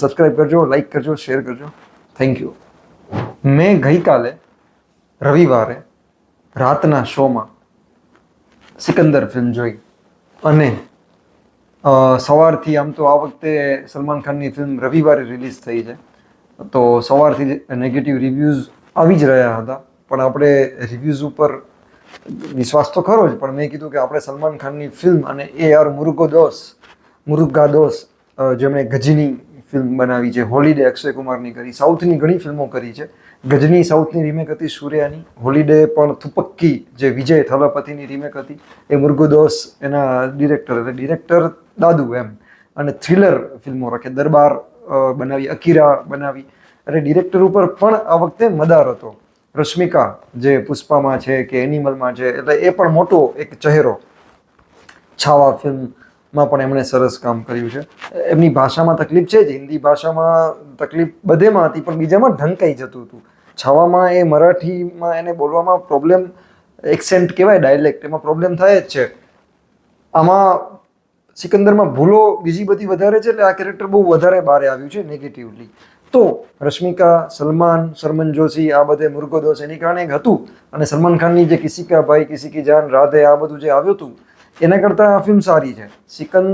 Subscribe કરજો like કરજો share કરજો. થેન્ક યુ મેં ગઈકાલે રવિવારે રાતના શોમાં સિકંદર ફિલ્મ જોઈ અને સવારથી આમ તો આ વખતે સલમાન ખાનની ફિલ્મ રવિવારે રિલીઝ થઈ છે. તો સવારથી નેગેટિવ રિવ્યૂઝ આવી જ રહ્યા હતા. પણ આપણે રિવ્યૂઝ ઉપર વિશ્વાસ તો ખરો જ, પણ મેં કીધું કે આપણે સલમાન ખાનની ફિલ્મ અને એ આર મુરુગો દોસ, મુરુગા દોસ જેમણે ગજની ફિલ્મ બનાવી છે હોલિડે અક્ષય કુમારની કરી, સાઉથની ઘણી ફિલ્મો કરી છે. ગજની સાઉથની રીમેક હતી સૂર્યાની હોલિડે પણ થુપક્કી જે વિજય થલપતિની રીમેક હતી, એ મુર્ગુદોસ એના ડિરેક્ટર એટલે ડિરેક્ટર દાદુ એમ, અને થ્રિલર ફિલ્મો રાખે, દરબાર બનાવી, અકીરા બનાવી. અને ડિરેક્ટર ઉપર પણ આ વખતે મદાર હતો. રશ્મિકા જે પુષ્પામાં છે કે એનિમલમાં છે, એટલે એ પણ મોટો એક ચહેરો. છાવા ફિલ્મમાં પણ એમણે સરસ કામ કર્યું છે. એમની ભાષામાં તકલીફ છે જ. હિન્દી ભાષામાં તકલીફ બધેમાં હતી, પણ બીજામાં ઢંકાઈ જતું હતું. છાવામાં એ મરાઠીમાં એને બોલવામાં પ્રોબ્લેમ એક્સેન્ટ કહેવાય ડાયલેક્ટ એમાં પ્રોબ્લેમ થાય જ છે. આમાં સિકંદરમાં ભૂલો બીજી બધી વધારે છે, એટલે આ કેરેક્ટર બહુ વધારે બહાર આવ્યું છે નેગેટિવલી તો રશ્મિકા, સલમાન સરમન જોશી, આ બધે મુર્ગો દોષ, એની કારણે એક હતું. અને સલમાન ખાનની જે કિસિકા ભાઈ, કિસિકી જાન, રાધે, આ બધું જે આવ્યું હતું એના કરતાં આ ફિલ્મ સારી છે. સિકન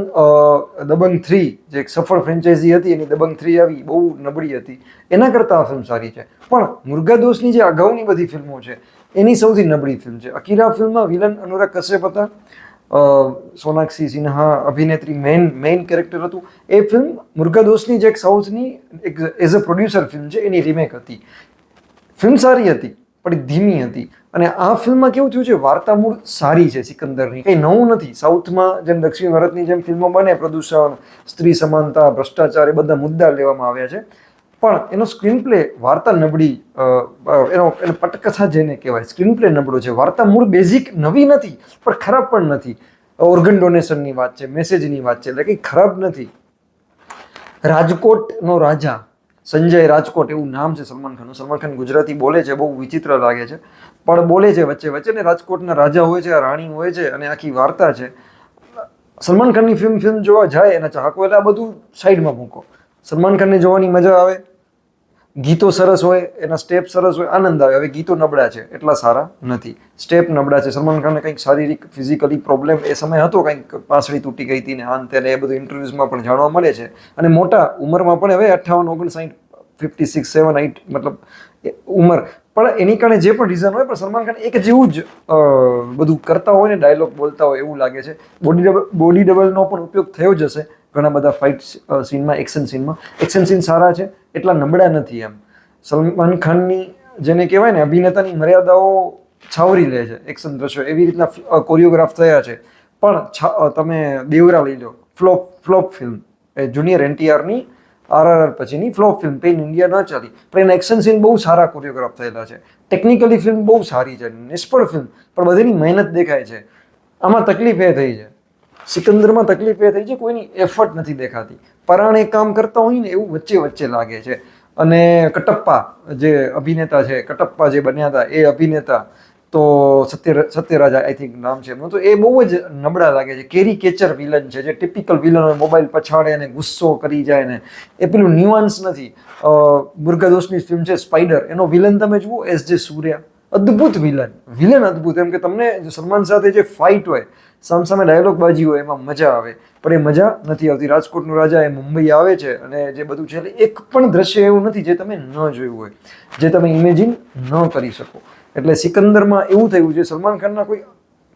દબંગ થ્રી જે એક સફળ ફ્રેન્ચાઇઝી હતી, એની દબંગ થ્રી આવી, બહુ નબળી હતી. એના કરતાં આ ફિલ્મ સારી છે. પણ મુર્ગા દોષની જે અગાઉની બધી ફિલ્મો છે, એની સૌથી નબળી ફિલ્મ છે. અકીરા ફિલ્મમાં વિલન અનુરાગ કશ્યપ હતા. સોનાક્ષી સિન્હા અભિનેત્રી મેઇન મેઇન કેરેક્ટર હતું. એ ફિલ્મ મુર્ગા દોષની જે એક સાઉથની એક એઝ અ પ્રોડ્યુસર ફિલ્મ છે, એની રિમેક હતી. ફિલ્મ સારી હતી. પણ ધીમી હતી. અને આ ફિલ્મમાં કેવું થયું છે વાર્તા મૂળ સારી છે સિકંદરની. કંઈ નવું નથી. સાઉથમાં જેમ દક્ષિણ ભારતની જેમ ફિલ્મો બને, પ્રદૂષણ, સ્ત્રી સમાનતા, ભ્રષ્ટાચાર, એ બધા મુદ્દા લેવામાં આવ્યા છે. પણ એનો સ્ક્રીન પ્લે વાર્તા નબળી એનો, એને પટકથા જેને કહેવાય સ્ક્રીન પ્લે નબળો છે. વાર્તા મૂળ બેઝિક નવી નથી, પણ ખરાબ પણ નથી. ઓર્ગન ડોનેશનની વાત છે મેસેજની વાત છે, એટલે કંઈ ખરાબ નથી. રાજકોટનો રાજા સંજય રાજકોટ, એવું નામ છે સલમાન ખાનનું. સલમાન ખાન ગુજરાતી બોલે છે, બહુ વિચિત્ર લાગે છે. પણ બોલે છે વચ્ચે વચ્ચે ને રાજકોટના રાજા હોય છે, રાણી હોય છે અને આખી વાર્તા છે. સલમાન ખાનની ફિલ્મ ફિલ્મ જોવા જાય એના ચાહકો એટલે આ બધું સાઈડમાં મૂકો. સલમાન ખાનને જોવાની મજા આવે. ગીતો સરસ હોય, એના સ્ટેપ સરસ હોય, આનંદ આવે. હવે ગીતો નબળા છે, એટલા સારા નથી. સ્ટેપ નબળા છે. સલમાન ખાનને કંઈક શારીરિક, ફિઝિકલી પ્રોબ્લેમ, એ સમય હતો કંઈક પાસળી તૂટી ગઈ હતી ને આન તેને એ બધું ઇન્ટરવ્યૂઝમાં પણ જાણવા મળે છે. અને મોટા ઉંમરમાં પણ હવે અઠ્ઠાવન, ઓગણસાઠ, ફિફ્ટી સિક્સ, સેવન એટ મતલબ ઉંમર. પણ એની કારણે જે પણ રીઝન હોય, પણ સલમાન ખાન એક જેવું જ બધું કરતા હોય ને ડાયલોગ બોલતા હોય એવું લાગે છે. બોડી ડબલ બોડી ડબલનો પણ ઉપયોગ થયો જ હશે. ઘણા બધા ફાઇટ સીનમાં એક્શન સીનમાં એક્શન સીન સારા છે, એટલા નબળા નથી એમ. સલમાન ખાનની જેને કહેવાય ને, અભિનેતાની મર્યાદાઓ છાવરી લે છે એક્શન દ્રશ્યો. એવી રીતના કોરિયોગ્રાફ થયા છે. પણ તમે દેવરા લઈ લો ફ્લોપ ફ્લોપ ફિલ્મ એ જુનિયર એનટીઆરની આરઆરઆર પછીની ફ્લોપ ફિલ્મ પેઇન ઇન્ડિયા ન ચાલી. પણ એના એક્શન સીન બહુ સારા કોરિયોગ્રાફ થયેલા છે. ટેકનિકલી ફિલ્મ બહુ સારી છે, નિષ્ફળ ફિલ્મ પણ બધીની મહેનત દેખાય છે. આમાં તકલીફ એ થઈ છે. સિકંદરમાં તકલીફ એ થઈ છે, કોઈની એફર્ટ નથી દેખાતી. પરાણે કામ કરતા હોય ને એવું વચ્ચે વચ્ચે લાગે છે. અને કટપ્પા જે અભિનેતા છે, કટપ્પા જે બન્યા હતા, એ અભિનેતા તો સત્ય, સત્યરાજ આઈ થિંક નામ છે એમનું, તો એ બહુ જ નબળા લાગે છે. કેરી કેચર વિલન છે, જે ટિપિકલ વિલન મોબાઈલ પછાડે અને ગુસ્સો કરી જાય ને. એ પેલું ન્યુઆન્સ નથી. મુર્ગાદોષની ફિલ્મ છે સ્પાઈડર એનો વિલન તમે જુઓ એસ જે સૂર્યા અદ્ભુત વિલન. વિલન અદ્ભુત. એમ કે તમને સલમાન સાથે જે ફાઇટ હોય સામસામે ડાયલોગ બાજી હોય, એમાં મજા આવે. પણ એ મજા નથી આવતી. રાજકોટનું રાજા એ મુંબઈ આવે છે અને જે બધું છે એક પણ દ્રશ્ય એવું નથી જે તમે ન જોયું હોય, જે તમે ઇમેજિન ન કરી શકો. એટલે સિકંદરમાં એવું થયું છે સલમાન ખાનના કોઈ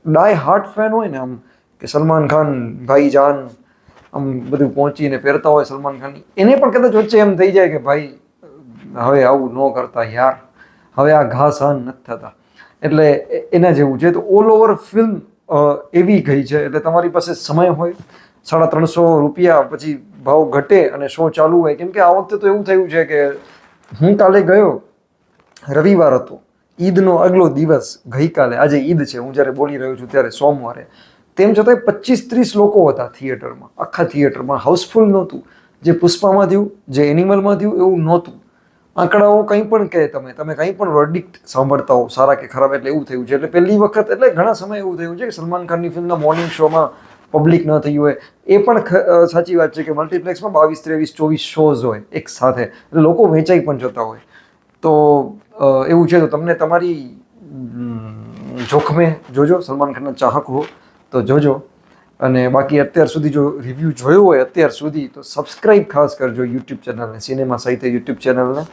ડાય હાર્ટ ફેન હોય ને આમ, કે સલમાન ખાન ભાઈ જાન આમ બધું પહોંચીને પહેરતા હોય સલમાન ખાનની એને પણ કદાચ વચ્ચે એમ થઈ જાય કે ભાઈ, હવે આવું ન કરતા યાર. હવે આ ઘા સહન નથી થતા. એટલે એના જેવું છે. તો ઓલ ઓવર ફિલ્મ એવી ગઈ છે. એટલે તમારી પાસે સમય હોય, સાડા ત્રણસો રૂપિયા પછી ભાવ ઘટે અને શો ચાલુ હોય. કેમ કે આ વખતે તો એવું થયું છે કે હું કાલે ગયો, રવિવાર હતો. ઈદનો આગલો દિવસ ગઈકાલે. આજે ઈદ છે. હું જ્યારે બોલી રહ્યો છું ત્યારે સોમવારે. તેમ છતાંય પચીસ ત્રીસ લોકો હતા થિયેટરમાં. આખા થિયેટરમાં. હાઉસફુલ નહોતું. જે પુષ્પામાં થયું, જે એનિમલમાં થયું, એવું નહોતું. આંકડાઓ કંઈ પણ કહે તમે તમે કંઈ પણ વર્ડિક્ટ સાંભળતા હો, સારા કે ખરાબ, એટલે એવું થયું છે. એટલે પહેલી વખત, એટલે ઘણા સમય એવું થયું છે કે સલમાન ખાનની ફિલ્મના મોર્નિંગ શોમાં પબ્લિક ન થયું હોય. એ પણ સાચી વાત છે કે મલ્ટીપ્લેક્સમાં બાવીસ, ત્રેવીસ, ચોવીસ શોઝ હોય એક સાથે. એટલે લોકો વેચાઈ પણ જતા હોય. તો એવું છે તો તમને તમારી જોખમે જોજો. સલમાન ખાનના ચાહક હો તો જોજો. અને બાકી અત્યાર સુધી જો રિવ્યૂ જોયો હોય અત્યાર સુધી તો સબસ્ક્રાઈબ ખાસ કરજો યુટ્યુબ ચેનલને સિનેમા સાહિત્ય યુટ્યુબ ચેનલને